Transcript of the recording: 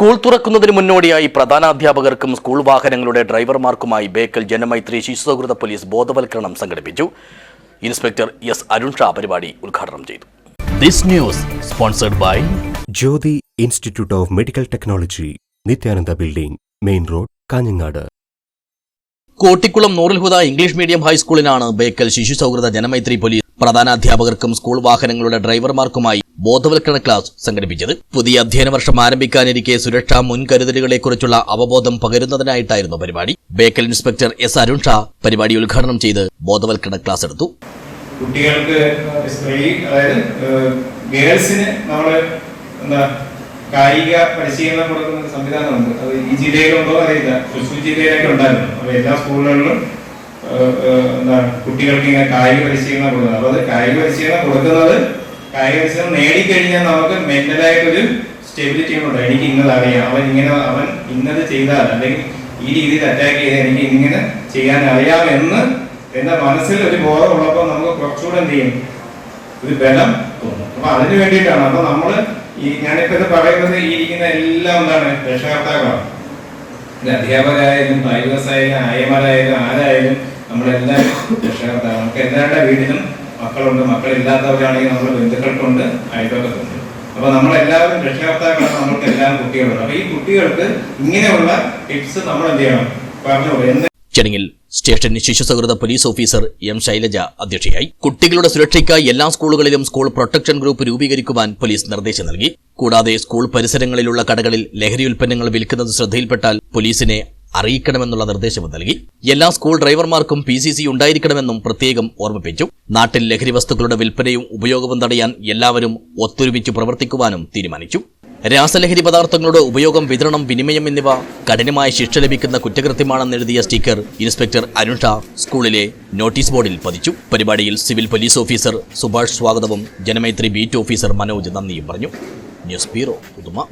School തുറക്കുന്നതിന് മുന്നോടിയായി പ്രധാനാധ്യാപകർക്കും സ്കൂൾ വാഹനങ്ങളുടെ ഡ്രൈവർമാർക്കുമായി ബേക്കൽ ജനമൈത്രി ശിശുസൗഹൃദ പോലീസ് ബോധവൽക്കരണം സംഘടിപ്പിച്ചു. ഇൻസ്പെക്ടർ എസ് അരുൺ ഷാ പരിപാടി ഉദ്ഘാടനം ചെയ്തു. This news sponsored by Jyothi Institute of Medical Technology Nithyananda building main road Kanhangad. Kottikulam Noorul Huda English medium ഹൈസ്കൂളിനാണ് Bekal ശിശു സൗഹൃദ ജനമൈത്രി പോലീസ് പ്രധാനാധ്യാപകർക്കും സ്കൂൾ വാഹനങ്ങളുടെ ഡ്രൈവർമാർക്കുമായി ബോധവൽക്കരണ ക്ലാസ് സംഘടിപ്പിച്ചത്. പുതിയ അധ്യയന വർഷം ആരംഭിക്കാനിരിക്കെ സുരക്ഷാ മുൻകരുതലുകളെക്കുറിച്ചുള്ള അവബോധം പകരുന്നതിനായിട്ടായിരുന്നു പരിപാടി. ബേക്കൽ ഇൻസ്പെക്ടർ എസ് അരുൺ ഷാ പരിപാടി ഉദ്ഘാടനം ചെയ്ത് ബോധവൽക്കരണ ക്ലാസ് എടുത്തു. കുട്ടികൾക്ക് സ്ത്രീ അതായത് ഗേൾസിന് നമ്മൾ എന്താ കായിക പരിശീലനം കൊടുക്കുന്ന സംവിധാനമുണ്ട്. അത് ഈ ജില്ലയിലുണ്ടോ അറിയില്ല തൃശ്ശൂർ ജില്ലയിലൊക്കെ ഉണ്ടായിരുന്നു. അപ്പൊ എല്ലാ സ്കൂളുകളിലും ഏഹ്, ഏഹ്, എന്താ കുട്ടികൾക്ക് ഇങ്ങനെ കായിക പരിശീലനം കൊടുക്കുന്നത്. അപ്പൊ അത് കായിക പരിശീലനം കൊടുക്കുന്നത് കായിക പരിശീലനം നേടിക്കഴിഞ്ഞാൽ നമുക്ക് മെന്റലായിട്ടൊരു സ്റ്റെബിലിറ്റി ഉണ്ടോ? എനിക്ക് ഇന്നത് അറിയാം അവൻ ഇങ്ങനെ അവൻ ഇന്നത് ചെയ്താൽ അല്ലെങ്കിൽ ഈ രീതിയിൽ അറ്റാക്ക് ചെയ്താൽ എനിക്ക് ഇങ്ങനെ ചെയ്യാൻ അറിയാം എന്ന് എന്റെ മനസ്സിൽ ഒരു ബോധം ഉള്ളപ്പോൾ നമുക്ക് കുറച്ചുകൂടെ എന്ത് ചെയ്യും? ഒരു ബലം തോന്നും. അപ്പൊ അതിന് വേണ്ടിയിട്ടാണ്. അപ്പൊ നമ്മൾ ഈ ഞാനിപ്പോ പറയുന്നത് ഈ ഇരിക്കുന്ന എല്ലാം എന്താണ്? രക്ഷകർത്താക്കളാണ്. അധ്യാപകരായാലും ഡ്രൈവേഴ്സായാലും ആയമാരായാലും ആരായാലും നമ്മളെല്ലാവരും രക്ഷകർത്താക്കൾ നമുക്ക് എല്ലാവരുടെ വീട്ടിലും മക്കളുണ്ട് മക്കളില്ലാത്തവരാണെങ്കിൽ നമ്മുടെ ബന്ധുക്കൾക്കുണ്ട് അയൽവക്കത്തുണ്ട്. അപ്പൊ നമ്മളെല്ലാവരും രക്ഷകർത്താക്കളാണ് നമ്മൾക്ക് എല്ലാവരും കുട്ടികളുണ്ട്. അപ്പൊ ഈ കുട്ടികൾക്ക് ഇങ്ങനെയുള്ള ടിപ്സ് നമ്മൾ എന്ത് ചെയ്യണം പറഞ്ഞു ചടങ്ങിൽ സ്റ്റേഷൻ ശിശു സൗഹൃദ പോലീസ് ഓഫീസർ എം ശൈലജ അധ്യക്ഷയായി. കുട്ടികളുടെ സുരക്ഷയ്ക്കായി എല്ലാ സ്കൂളുകളിലും സ്കൂൾ പ്രൊട്ടക്ഷൻ ഗ്രൂപ്പ് രൂപീകരിക്കുവാൻ പോലീസ് നിർദ്ദേശം നൽകി. കൂടാതെ സ്കൂൾ പരിസരങ്ങളിലുള്ള കടകളിൽ ലഹരി ഉൽപ്പന്നങ്ങൾ വിൽക്കുന്നത് ശ്രദ്ധയിൽപ്പെട്ടാൽ പോലീസിനെ അറിയിക്കണമെന്നുള്ള നിർദ്ദേശവും നൽകി എല്ലാ സ്കൂൾ ഡ്രൈവർമാർക്കും പി സി സി ഉണ്ടായിരിക്കണമെന്നും പ്രത്യേകം ഓർമ്മിപ്പിച്ചു. നാട്ടിൽ ലഹരി വസ്തുക്കളുടെ വിൽപ്പനയും ഉപയോഗവും തടയാൻ എല്ലാവരും ഒത്തൊരുമിച്ച് പ്രവർത്തിക്കുവാനും തീരുമാനിച്ചു. രാസലഹരി പദാർത്ഥങ്ങളുടെ ഉപയോഗം വിതരണം വിനിമയം എന്നിവ കഠിനമായ ശിക്ഷ ലഭിക്കുന്ന കുറ്റകൃത്യമാണെന്നെഴുതിയ സ്റ്റിക്കർ ഇൻസ്പെക്ടർ അനുഷ സ്കൂളിലെ നോട്ടീസ് ബോർഡിൽ പതിച്ചു. പരിപാടിയിൽ സിവിൽ പോലീസ് ഓഫീസർ സുഭാഷ് സ്വാഗതവും ജനമൈത്രി ബീറ്റ് ഓഫീസർ മനോജ് നന്ദിയും പറഞ്ഞു. ന്യൂസ് ബ്യൂറോ പുതുമ